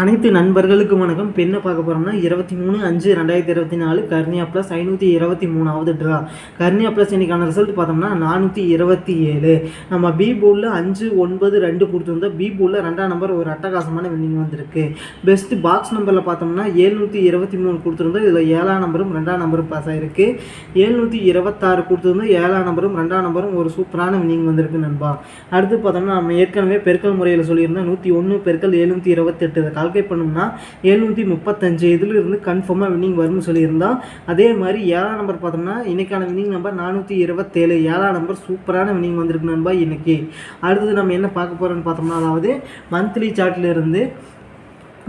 அனைத்து நண்பர்களுக்கும் வணக்கம். இப்போ என்ன பார்க்க போகிறோம்னா இருபத்தி மூணு அஞ்சு ரெண்டாயிரத்தி இருபத்தி நாலு கர்னியா ப்ளஸ் ஐநூற்றி இருபத்தி மூணாவது ட்ரா கர்னியா ப்ளஸ் இன்றைக்கான ரிசல்ட் பார்த்தோம்னா நானூற்றி இருபத்தி ஏழு. நம்ம பி போர்டில் அஞ்சு ஒன்பது ரெண்டு கொடுத்துருந்தோம். பி போர்டில் ரெண்டாம் நம்பர் ஒரு அட்டகாசமான வின்னிங் வந்திருக்கு. பெஸ்ட் பாக்ஸ் நம்பரில் பார்த்தோம்னா ஏழ்நூற்றி இருபத்தி மூணு கொடுத்துருந்தோம். இதில் ஏழாம் நம்பரும் ரெண்டாம் நம்பரும் பாஸ் ஆகிருக்கு ஏழ்நூற்றி இருபத்தாறு கொடுத்துருந்தோம். ஏழாம் நம்பரும் ரெண்டாம் நம்பரும் ஒரு சூப்பரான வின்னிங் வந்திருக்கு நண்பா. அடுத்து பார்த்தோம்னா நம்ம ஏற்கனவே பெருக்கல் முறையில் சொல்லியிருந்தோம். நூற்றி ஒன்று பெருக்கல் எழுநூற்றி இருபத்தெட்டு. கால்குலேட் பண்ணோம்னா எழுநூற்றி முப்பத்தஞ்சு இதில் இருந்து கன்ஃபார்மாக வின்னிங் வரும்னு சொல்லியிருந்தோம் அதே மாதிரி ஏழாம் நம்பர் பார்த்தோம்னா இன்னைக்கான வின்னிங் நம்பர் நானூற்றி இருபத்தேழு. ஏழாம் நம்பர் சூப்பரான வின்னிங் வந்திருக்கு நண்பா இன்றைக்கி அடுத்தது நம்ம என்ன பார்க்க போகிறோம்னு பார்த்தோம்னா அதாவது மந்த்லி சார்ட்ல இருந்து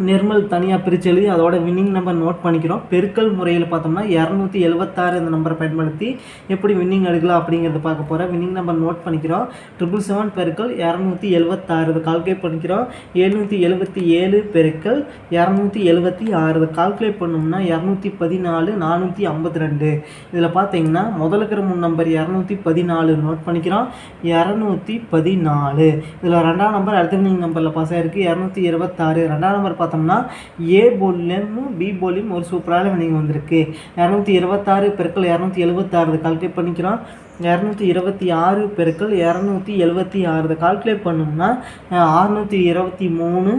நிர்மல் தனியாக பிரித்து எழுதி அதோட வின்னிங் நம்பர் நோட் பண்ணிக்கிறோம். பெருக்கல் முறையில் பார்த்தோம்னா இரநூத்தி எழுபத்தாறு இந்த நம்பரை பயன்படுத்தி எப்படி வின்னிங் எடுக்கலாம் அப்படிங்கிறத பார்க்க போகிறோம் வின்னிங் நம்பர் நோட் பண்ணிக்கிறோம். ட்ரிபிள் செவன் பெருக்கல் இரநூத்தி எழுபத்தாறு இதை கால்குலேட் பண்ணிக்கிறோம். எழுநூற்றி எழுபத்தி ஏழு பெருக்கல் இரநூத்தி எழுபத்தி ஆறு இதை கால்குலேட் பண்ணோம்னா இரநூத்தி பதினாலு நானூற்றி ஐம்பத்தி ரெண்டு இதில் பார்த்தீங்கன்னா முதல் இருக்கிற மூணு நம்பர் இரநூத்தி பதினாலு நோட் பண்ணிக்கிறோம். இரநூத்தி பதினாலு. இதில் ரெண்டாம் நம்பர் அடுத்த வின்னிங் நம்பரில் பாஸ் ஆகிருக்கு இரநூத்தி இருபத்தாறு. ரெண்டாம் நம்பர் பார்த்தோம்னா ஏ போலியும் பி போலியும் ஒரு சூப்பரான வினிங் வந்திருக்கு. இரநூத்தி இருபத்தாறு பெருக்கள் இரநூத்தி எழுபத்தாறு கால்குலேட் பண்ணிக்கிறோம். இரநூத்தி இருபத்தி ஆறு பெருக்கள் இரநூத்தி எழுபத்தி ஆறு கால்குலேட் பண்ணோம்னா அறுநூற்றி இருபத்தி மூணு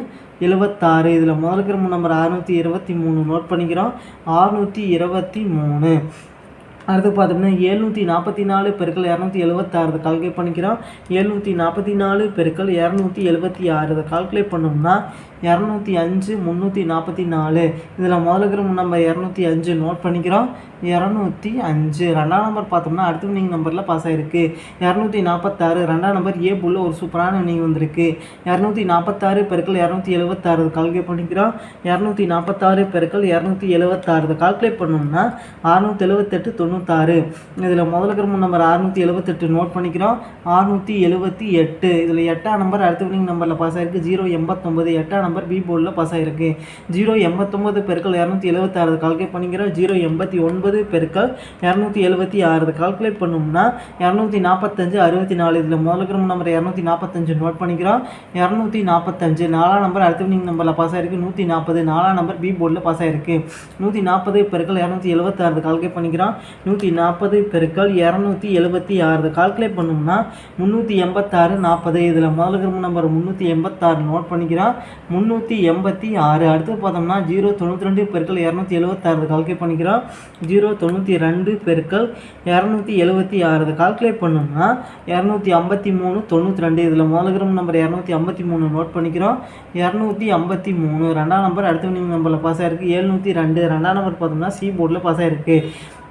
எழுபத்தாறு. இதில் முதல் இருக்கிற நம்பர் அறுநூற்றி இருபத்தி மூணு நோட் பண்ணிக்கிறோம். அறுநூற்றி இருபத்தி மூணு. அடுத்து பார்த்தோம்னா எழுநூற்றி நாற்பத்தி நாலு பெருக்கள் இரநூத்தி எழுபத்தாறு கால்குலேட் பண்ணிக்கிறோம். எழுநூற்றி நாற்பத்தி நாலு பெருக்கள் இரநூத்தி எழுபத்தி ஆறு இதை கால்குலேட் பண்ணோம்னா இரநூத்தி அஞ்சு முந்நூற்றி நாற்பத்தி நாலு. இதில் முதல்ல இருக்கிற நம்ம இரநூத்தி அஞ்சு நோட் பண்ணிக்கிறோம். இரநூத்தி அஞ்சு. ரெண்டாம் நம்பர் பார்த்தோம்னா அடுத்த வினிங் நம்பரில் பாஸ் ஆகிருக்கு இரநூத்தி நாற்பத்தாறு. ரெண்டாம் நம்பர் ஏ புள்ள ஒரு சூப்பரான வினிங் வந்திருக்கு. இரநூத்தி நாற்பத்தாறு பெருக்கள் இரநூத்தி எழுபத்தாறு கால்குலேட் பண்ணிக்கிறோம். இரநூத்தி நாற்பத்தாறு பெருக்கள் இரநூத்தி எழுபத்தாறு கால்குலேட் பண்ணோம்னா அறுநூத்தி எழுபத்தெட்டு தொண்ணூத்தாறு. இதில் முதல் இருக்கிற நம்பர் அறுநூற்றி எழுபத்தெட்டு நோட் பண்ணிக்கிறோம். அறுநூற்றி எழுபத்தி எட்டு. இதில் எட்டாம் நம்பர் அடுத்த வினிங் நம்பரில் பாஸ் ஆகிருக்கு ஜீரோ எண்பத்தொம்பது எட்டாம் நம்பர் பி போர்டில் பாஸ் ஆகிருக்கு ஜீரோ எண்பத்தொம்பது பெருக்கள் இரநூத்தி எழுபத்தாறு கால்குலேட் பண்ணிக்கிறோம். ஜீரோ எண்பத்தி ஒன்பது பெருக்கள் இரநூத்தி எழுபத்தி ஆறு. கால்குலேட் பண்ணோம்னா இரநூத்தி நாற்பத்தஞ்சு அறுபத்தி நாலு. இதில் முதல் இருக்கிற நம்பர் இரநூத்தி நாற்பத்தஞ்சு நோட் பண்ணிக்கிறோம். இரநூத்தி நாற்பத்தஞ்சு நாலாம் நம்பர் அடுத்த வினிங் நம்பரில் பாஸ் ஆகிருக்கு நூற்றி நாற்பது. நாலாம் நம்பர் பி போர்டில் பாஸ் ஆகிருக்கு நூற்றி நாற்பது பெருக்கள் இரநூத்தி எழுபத்தாறு கால்குலேட் பண்ணிக்கிறோம். நூற்றி நாற்பது பெருக்கள் இரநூத்தி எழுபத்தி ஆறு. கால்குலேட் பண்ணோம்னா முந்நூற்றி எண்பத்தாறு நாற்பது. இதில் முதல்ல இருக்கிற நம்பர் முந்நூற்றி எண்பத்தாறு நோட் பண்ணிக்கிறோம். முந்நூற்றி எண்பத்தி ஆறு. அடுத்து பார்த்தோம்னா ஜீரோ தொண்ணூற்றி ரெண்டு பெருக்கள் இரநூத்தி எழுபத்தாறு. கால்குலேட் பண்ணிக்கிறோம். ஜீரோ தொண்ணூற்றி ரெண்டு பெருக்கள் இரநூத்தி எழுபத்தி ஆறு. கால்குலேட் பண்ணோம்னா இரநூத்தி ஐம்பத்தி மூணு தொண்ணூற்றி ரெண்டு. இதில் முதல்ல நம்பர் இரநூத்தி ஐம்பத்தி மூணு நோட் பண்ணிக்கிறோம். இரநூத்தி ஐம்பத்தி மூணு. ரெண்டாம் நம்பர் அடுத்த நம்பரில் பாஸ் ஆகிருக்கு எழுநூற்றி ரெண்டு. ரெண்டாம் நம்பர் பார்த்தோம்னா சி போர்டில் பாஸ் ஆகிருக்கு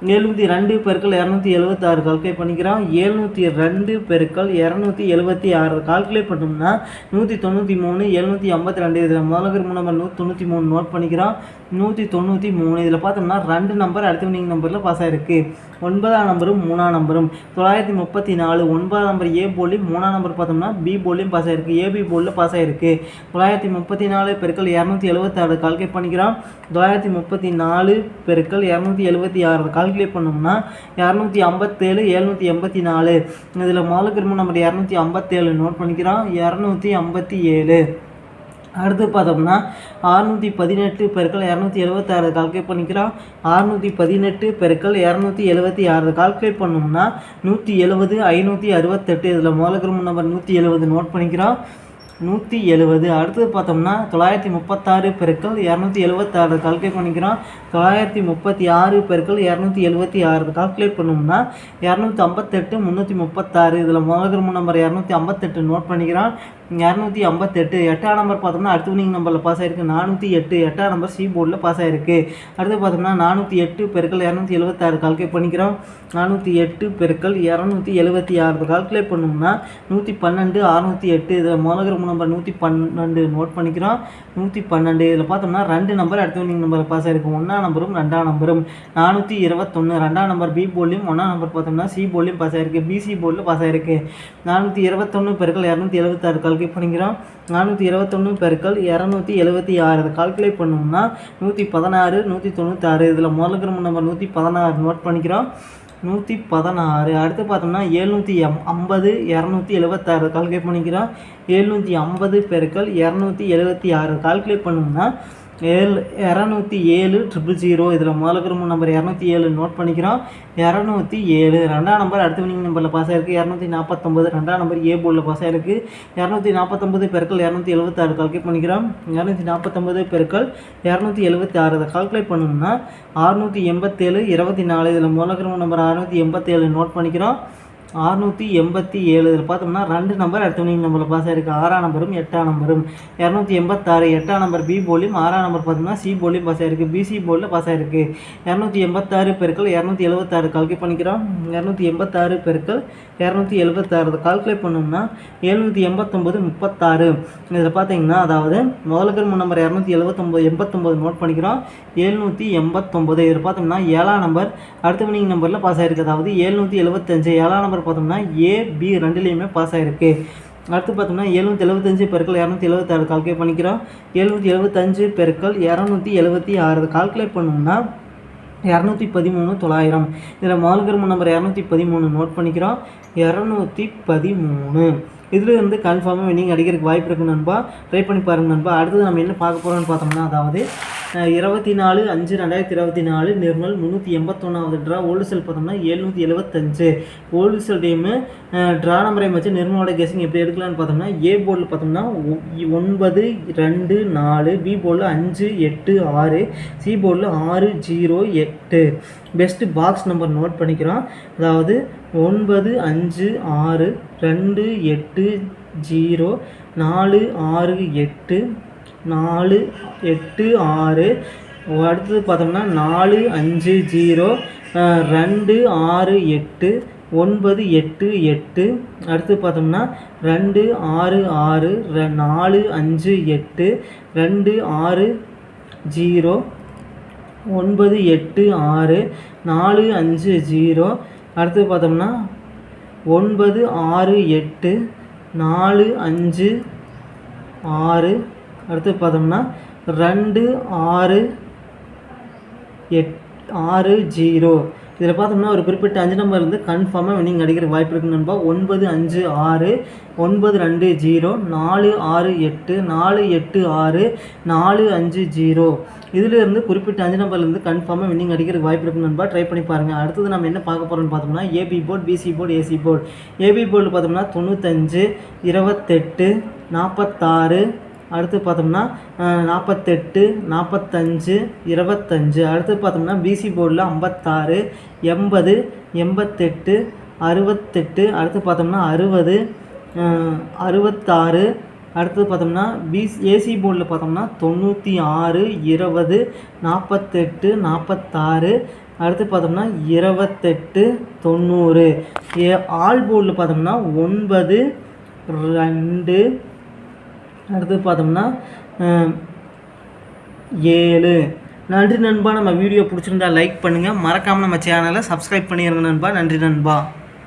எழுநூற்றி ரெண்டு பெருக்கள் இரநூத்தி எழுபத்தாறு கால்குலேட் பண்ணிக்கிறோம். எழுநூற்றி ரெண்டு பெருக்கள் இரநூத்தி எழுபத்தி ஆறு கால்குலேட் பண்ணோம்னா நூற்றி தொண்ணூற்றி மூணு எழுநூற்றி ஐம்பத்தி ரெண்டு. இதில் முதல்ல நம்பர் நூற்றி தொண்ணூற்றி மூணு நோட் பண்ணிக்கிறோம். நூற்றி தொண்ணூற்றி மூணு. இதில் பார்த்தோம்னா ரெண்டு நம்பர் அடுத்த நீங்கள் நம்பரில் பாஸ் ஆகிருக்கு ஒன்பதாம் நம்பரும் மூணாம் நம்பரும். தொள்ளாயிரத்தி முப்பத்தி நாலு ஒன்பதாம் நம்பர் ஏ போலியும் மூணாம் நம்பர் பார்த்தோம்னா பி போலியும் பாஸ் ஆகிருக்கு ஏபி போலில் பாஸ் ஆகிருக்கு தொள்ளாயிரத்தி முப்பத்தி நாலு பெருக்கள் இரநூத்தி எழுபத்தாறு கால்குலேட் பண்ணிக்கிறோம். தொள்ளாயிரத்தி முப்பத்தி நாலு பெருக்கள் இரநூத்தி எழுபத்தி ஆறு கால்குலேட் பண்ணோம்னா இரநூத்தி ஐம்பத்தேழு எழுநூற்றி எண்பத்தி நாலு. இதில் முதல்ல நம்பர் இரநூத்தி ஐம்பத்தேழு நோட் பண்ணிக்கிறோம். இரநூத்தி ஐம்பத்தி ஏழு. அடுத்து பார்த்தோம்னா அறுநூற்றி பதினெட்டு பெருக்கள் இரநூத்தி எழுபத்தாறு கால்குலேட் பண்ணிக்கிறோம். அறுநூற்றி பதினெட்டு பெருக்கள் இரநூத்தி எழுபத்தி ஆறு கால்குலேட் பண்ணோம்னா நூற்றி எழுபது ஐநூற்றி அறுபத்தெட்டு. இதில் முதல்ல நம்பர் நூற்றி எழுபது நோட் பண்ணிக்கிறோம். நூற்றி எழுபது அடுத்தது பார்த்தோம்னா தொள்ளாயிரத்தி முப்பத்தாறு பெருக்கள் இரநூத்தி எழுபத்தாறு கால்குலேட் பண்ணிக்கிறோம். தொள்ளாயிரத்தி முப்பத்தி ஆறு பெருக்கள் இரநூத்தி எழுபத்தி ஆறு. கால்குலேட் பண்ணோம்னா இரநூத்தி ஐம்பத்தெட்டு முந்நூற்றி முப்பத்தாறு. இதில் முதல் நம்பர் இரநூத்தி ஐம்பத்தெட்டு நோட் பண்ணிக்கிறோம். இரநூத்தி ஐம்பத்தெட்டு. எட்டாம் நம்பர் பார்த்தோம்னா அடுத்த வினிங் நம்பரில் பாஸ் ஆயிருக்கு. நானூற்றி எட்டு. எட்டாம் நம்பர் சி போர்டில் பாஸ் ஆயிருக்கு. அடுத்து பார்த்தோம்னா நானூற்றி எட்டு பெருக்கள் இரநூத்தி எழுபத்தாறு கால்குலேட் பண்ணிக்கிறோம். நானூற்றி எட்டு பெருக்கள் இரநூத்தி எழுபத்தி ஆறு. கால்குலேட் பண்ணோம்னா நூற்றி பன்னெண்டு அறுநூற்றி எட்டு. இதில் முதல் நம்பர் நூற்றி பன்னெண்டு நோட் பண்ணிக்கிறோம். நூற்றி பன்னெண்டு இதில் பார்த்தோம்னா ரெண்டு நம்பர் அடுத்த வினிங் நம்பர் பாஸ் ஆகிருக்கும் ஒன்றாம் நம்பரும் ரெண்டாம் நம்பரும் நானூற்றி இருபத்தொன்று ரெண்டாம் நம்பர் பி போர்ட்லையும் ஒன்றாம் நம்பர் பார்த்தோம்னா சி போர்ட்லையும் பாஸ் ஆகிருக்கு பிசி போர்டில் பாஸ் ஆயிருக்கு. நானூற்றி இருபத்தொன்று பெருக்கள் இரநூத்தி எழுபத்தாறு கால்குலேட் பண்ணிக்கிறோம். நானூற்றி இருபத்தொன்று பெருக்கள் இரநூத்தி எழுபத்தி ஆறு. இதை கால்குலேட் பண்ணோம்னா நூற்றி பதினாறு நூற்றி தொண்ணூற்றாறு இதில் முதல்ல இருக்கிற நம்பர் நூற்றி பதினாறு நோட் பண்ணிக்கிறோம். நூற்றி பதினாறு. அடுத்து பார்த்தோம்னா எழுநூற்றி எம் ஐம்பது இரநூத்தி எழுபத்தாறு கால்குலேட் பண்ணிக்கிறோம். எழுநூற்றி ஐம்பது பெருக்கள் இரநூத்தி எழுபத்தி ஆறு. கால்குலேட் பண்ணோம்னா ஏழு இரநூத்தி ஏழு ட்ரிபிள் ஜீரோ இதில் முதல்ல இருக்கிற நம்பர் இரநூத்தி ஏழு நோட் பண்ணிக்கிறோம். இரநூத்தி ஏழு ரெண்டாம் நம்பர் அடுத்த வினிங் நம்பரில் பாஸ் ஆயிருக்கு. இரநூத்தி நாற்பத்தொம்பது ரெண்டாம் நம்பர் ஏ போர்டில் பாஸ் ஆயிருக்கு. இரநூத்தி நாற்பத்தொம்பது பெருக்கள் இரநூத்தி எழுபத்தாறு கால்குலேட் பண்ணிக்கிறோம். இரநூத்தி நாற்பத்தொம்பது பெருக்கள் இரநூத்தி எழுபத்தி ஆறு இதை கால்குலேட் பண்ணணும்னா அறுநூற்றி எண்பத்தேழு இருபத்தி நாலு. இதில் முதல்ல இருக்கிற நம்பர் அறுநூற்றி எண்பத்தேழு நோட் பண்ணிக்கிறோம். அறுநூற்றி எண்பத்தி ஏழு. இதில் பார்த்தோம்னா ரெண்டு நம்பர் அடுத்த நம்பரில் பாஸ் ஆகிருக்கு ஆறாம் நம்பரும் எட்டாம் நம்பரும் இரநூத்தி எண்பத்தாறு எட்டாம் நம்பர் பி போலியும் ஆறாம் நம்பர் பார்த்தோம்னா சி போலியும் பாஸ் ஆயிருக்கு. பிசி போலில் பாஸ் ஆகிருக்கு இரநூத்தி எண்பத்தாறு பெருக்கள் இரநூத்தி எழுபத்தாறு கால்குலேட் பண்ணிக்கிறோம். இரநூத்தி எண்பத்தாறு பெருக்கள் இரநூத்தி எழுபத்தாறு கால்குலேட் பண்ணோம்னா எழுநூற்றி எண்பத்தொம்போது முப்பத்தாறு. இதில் பார்த்தீங்கன்னா அதாவது முதல்ல இருக்கிற நம்பர் இரநூத்தி எழுபத்தொம்போது எண்பத்தொம்போது நோட் பண்ணிக்கிறோம். எழுநூற்றி எண்பத்தொம்போது. இதில் பார்த்தோம்னா ஏழாம் நம்பர் அடுத்த நம்பரில் பாஸ் ஆயிருக்கு. அதாவது எழுநூற்றி எழுபத்தஞ்சு ஏழாம் நம்பர் பார்த்தோம்னா ஏ பி ரெண்டுலேயுமே பாஸ் ஆகிருக்கு அடுத்து பார்த்தோம்னா எழுநூற்றி எழுபத்தஞ்சு பெருக்கள் இரநூத்தி எழுபத்தாறு கால்குலேட் பண்ணிக்கிறோம். எழுநூற்றி எழுபத்தஞ்சு பெருக்கள் இரநூத்தி எழுபத்தி ஆறு கால்குலேட் பண்ணோம்னா இரநூத்தி பதிமூணு தொள்ளாயிரம். இதில் மால்கர்ம நம்பர் இரநூத்தி பதிமூணு நோட் பண்ணிக்கிறோம். இரநூத்தி பதிமூணு. இதில் இருந்து கன்ஃபார்மாக நீங்கள் அடிக்கிறதுக்கு வாய்ப்பு இருக்குது நண்பா. ட்ரை பண்ணி பாருங்கள் நண்பா. அடுத்தது நம்ம என்ன பார்க்க போகிறோம்னு பார்த்தோம்னா அதாவது இருபத்தி நாலு அஞ்சு ரெண்டாயிரத்தி இருபத்தி நாலு நிர்மல் முந்நூற்றி எண்பத்தொன்னாவது ட்ரா ஓல்டு பார்த்தோம்னா எழுநூற்றி எழுபத்தஞ்சு ஓல்டு செல் டீமு ட்ரா நம்பரை வச்சு நிர்மலோட கெஸிங் எப்படி எடுக்கலான்னு பார்த்தோம்னா ஏ போர்டில் பார்த்தோம்னா ஒ- ஒன்பது ரெண்டு நாலு பி போர்டில் அஞ்சு எட்டு ஆறு சி போர்டில் ஆறு ஜீரோ எட்டு. பெஸ்ட்டு பாக்ஸ் நம்பர் நோட் பண்ணிக்கிறோம். அதாவது ஒன்பது அஞ்சு ஆறு ரெண்டு எட்டு ஜீரோ நாலு ஆறு எட்டு நாலு எட்டு ஆறு. அடுத்தது பார்த்தோம்னா நாலு அஞ்சு ஜீரோ ரெண்டு ஆறு எட்டு ஒன்பது எட்டு எட்டு. அடுத்து பார்த்தோம்னா ரெண்டு ஆறு ஆறு ரெ- நாலு அஞ்சு எட்டு ரெண்டு ஆறு ஜீரோ ஒன்பது எட்டு ஆறு நாலு அஞ்சு ஜீரோ. அடுத்து பார்த்தோம்னா ஒன்பது ஆறு எட்டு நாலு அஞ்சு ஆறு அடுத்து பார்த்தோம்னா ரெண்டு ஆறு எட் ஆறு ஜீரோ. இதில் பார்த்தோம்னா ஒரு குறிப்பிட்ட அஞ்சு நம்பர் இருந்து கன்ஃபார்மாக நீங்கள் அடிக்கிற வாய்ப்பு இருக்குன்னு நண்பா. ஒன்பது அஞ்சு ஆறு ஒன்பது ரெண்டு ஜீரோ நாலு ஆறு எட்டு நாலு எட்டு ஆறு நாலு அஞ்சு ஜீரோ. இதிலிருந்து குறிப்பிட்ட அஞ்சு நம்பர்லேருந்து கன்ஃபார்மாக வின்னிங் அடிக்கிறதுக்கு வாய்ப்பு இருக்குன்னு நண்பா. ட்ரை பண்ணி பாருங்கள் அடுத்தது நம்ம என்ன பார்க்க போகிறோம்னு பார்த்தோம்னா AB board BC board AC board AB போர்டில் பார்த்தோம்னா தொண்ணூத்தஞ்சு இருபத்தெட்டு நாற்பத்தாறு அடுத்து பார்த்தோம்னா நாற்பத்தெட்டு நாற்பத்தஞ்சு இருபத்தஞ்சு. அடுத்து பார்த்தோம்னா பிசி போர்டில் ஐம்பத்தாறு எண்பது எண்பத்தெட்டு அறுபத்தெட்டு. அடுத்து பார்த்தோம்னா அறுபது அறுபத்தாறு. அடுத்து பார்த்தோம்னா பிஸ் ஏசி போர்டில் பார்த்தோம்னா தொண்ணூற்றி ஆறு இருபது நாற்பத்தெட்டு நாற்பத்தாறு அடுத்து பார்த்தோம்னா இருபத்தெட்டு தொண்ணூறு. ஏ ஆல் போர்டில் பார்த்தோம்னா ஒன்பது ரெண்டு அடுத்து பார்த்தோம்னா ஏழு. நன்றி நண்பா. நம்ம வீடியோ பிடிச்சிருந்தா லைக் பண்ணுங்கள் மறக்காமல் நம்ம சேனலை சப்ஸ்கிரைப் பண்ணிடுங்க நண்பா. நன்றி நண்பா.